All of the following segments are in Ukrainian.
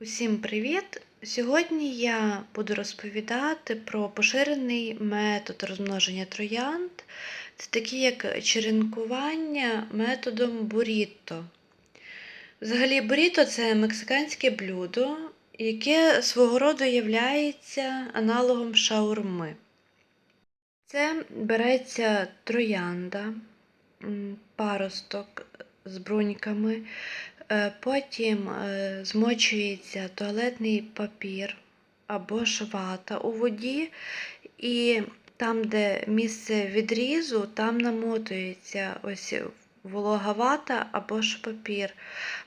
Усім привіт! Сьогодні я буду розповідати про поширений метод розмноження троянд. Це такі як черенкування методом буріто. Взагалі, буріто це мексиканське блюдо, яке свого роду є аналогом шаурми. Це береться троянда, паросток з бруньками. Е, Потім е, змочується туалетний папір або ж вата у воді, і там, де місце відрізу, там намотується ось волога вата або ж папір.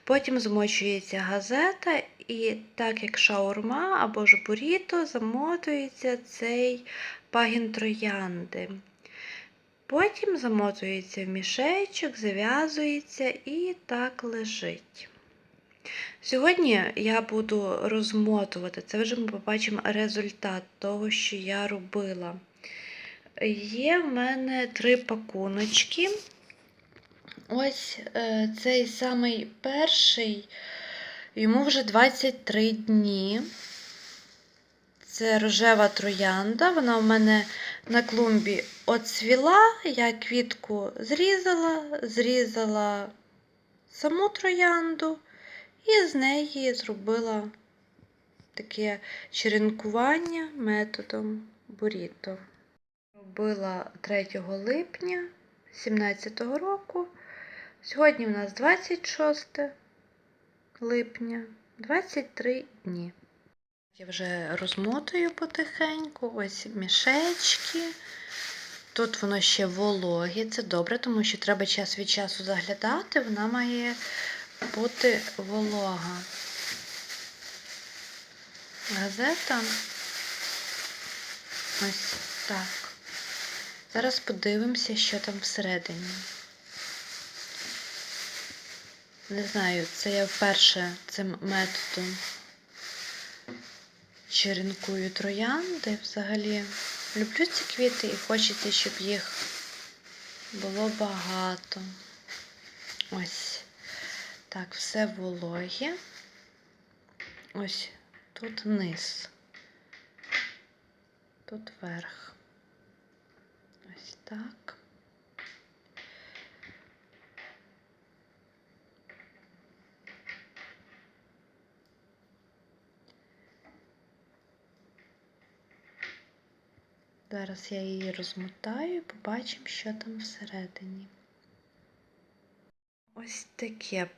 Потім змочується газета, і так як шаурма або ж буріто, замотується цей пагін троянди. Потім замотується в мішечок, зав'язується і так лежить. Сьогодні я буду розмотувати, це вже ми побачимо результат того, що я робила. Є в мене три пакуночки. Ось е, цей самий перший, йому вже 23 дні. Це рожева троянда. Вона в мене на клумбі оцвіла, я квітку зрізала, зрізала саму троянду і з неї зробила таке черенкування методом буріто. Робила 3 липня 2017 року. Сьогодні у нас 26 липня, 23 дні. Я вже розмотую потихеньку, ось мішечки. Тут воно ще вологе, це добре, тому що треба час від часу заглядати, вона має бути волога. Газета. Ось так. Зараз подивимося, що там всередині. Не знаю, це я вперше цим методом черенкую троянди. Взагалі люблю ці квіти і хочеться, щоб їх було багато. Ось так, все вологе. Ось тут низ, тут верх. Ось так. Зараз я її розмотаю і побачимо, що там всередині. Ось таке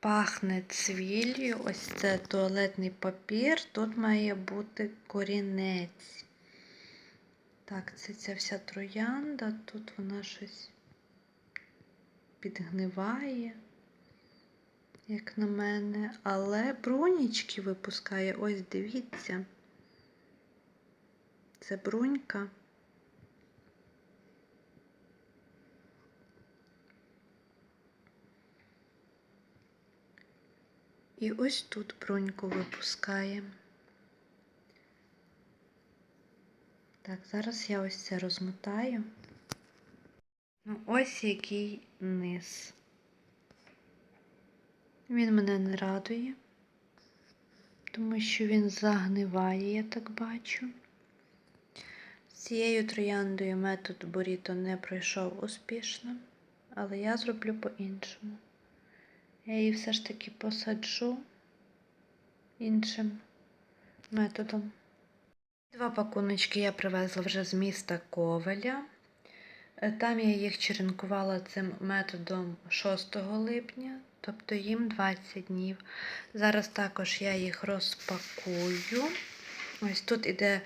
пахне цвіллю, ось це туалетний папір, тут має бути корінець. Так, це ця вся троянда, тут вона щось підгниває, як на мене, але брунічки випускає, ось дивіться. Це брунька. І ось тут бруньку випускає. Так, зараз я ось це розмотаю. Ну, ось який низ. Він мене не радує, тому що він загниває, я так бачу. Цією трояндою метод Боріто не пройшов успішно, але я зроблю по-іншому. Я її все ж таки посаджу іншим методом. Два пакуночки я привезла вже з міста Ковеля. Е, Там я їх черенкувала цим методом 6 липня, тобто їм 20 днів. Зараз також я їх розпакую. Ось тут іде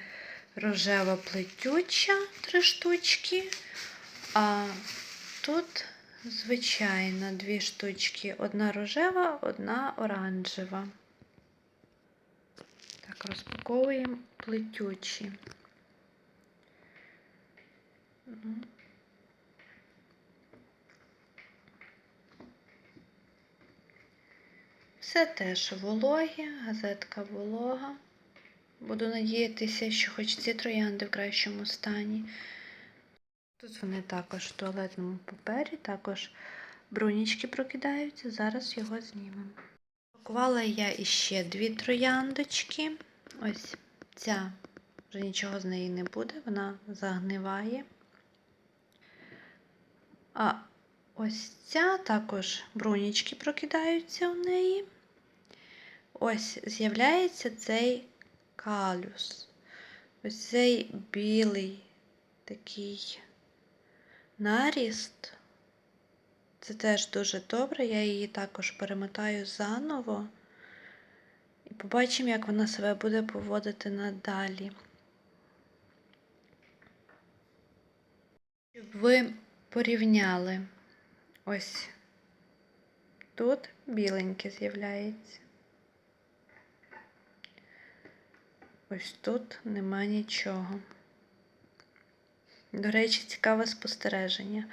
рожева плетюча три штучки, а тут звичайна дві штучки. Одна рожева, одна оранжева. Так, розпаковуємо плетючі. Ну. Все теж вологе, газетка волога. Буду надіятися, що хоч ці троянди в кращому стані. Тут вони також в туалетному папері, також брунічки прокидаються, зараз його знімемо. Черенкувала я іще дві трояндочки. Ось ця вже нічого з неї не буде, вона загниває. А ось ця також брунічки прокидаються у неї. Ось з'являється цей калюс. Ось цей білий такий наріст. Це теж дуже добре. Я її також перемотаю заново. І побачимо, як вона себе буде поводити надалі. Щоб ви порівняли ось тут біленьке з'являється. Ось тут нема нічого. До речі, цікаве спостереження.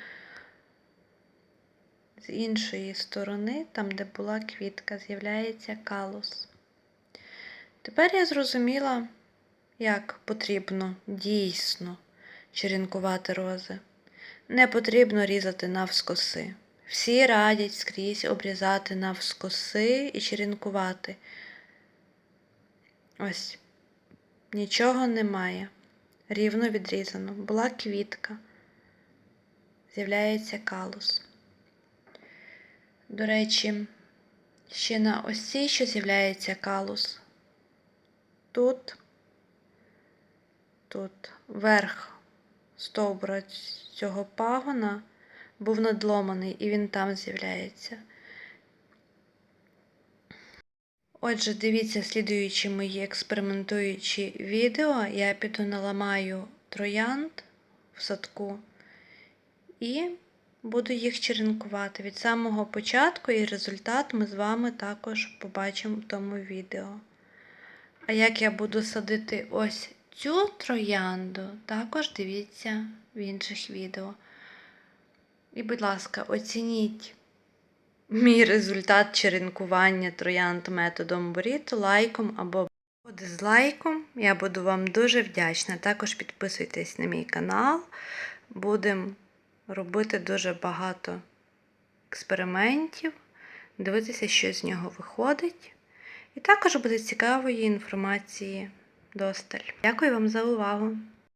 З іншої сторони, там, де була квітка, з'являється калус. Тепер я зрозуміла, як потрібно дійсно черенкувати рози. Не потрібно різати навскоси. Всі радять скрізь обрізати навскоси і черенкувати. Ось, нічого немає. Рівно відрізано. Була квітка. З'являється калус. До речі, ще на ось цій, що з'являється калус. Тут, тут верх стовбура цього пагона був надломаний, і він там з'являється. Отже, дивіться слідуючі мої експериментуючі відео. Я піду наламаю троянд в садку і буду їх черенкувати від самого початку, і результат ми з вами також побачимо в тому відео. А як я буду садити ось цю троянду, також дивіться в інших відео. І, будь ласка, оцініть мій результат черенкування троянд методом боріто лайком або дизлайком. Я буду вам дуже вдячна. Також підписуйтесь на мій канал. Будемо робити дуже багато експериментів, дивитися, що з нього виходить. І також буде цікавої інформації досталь. Дякую вам за увагу!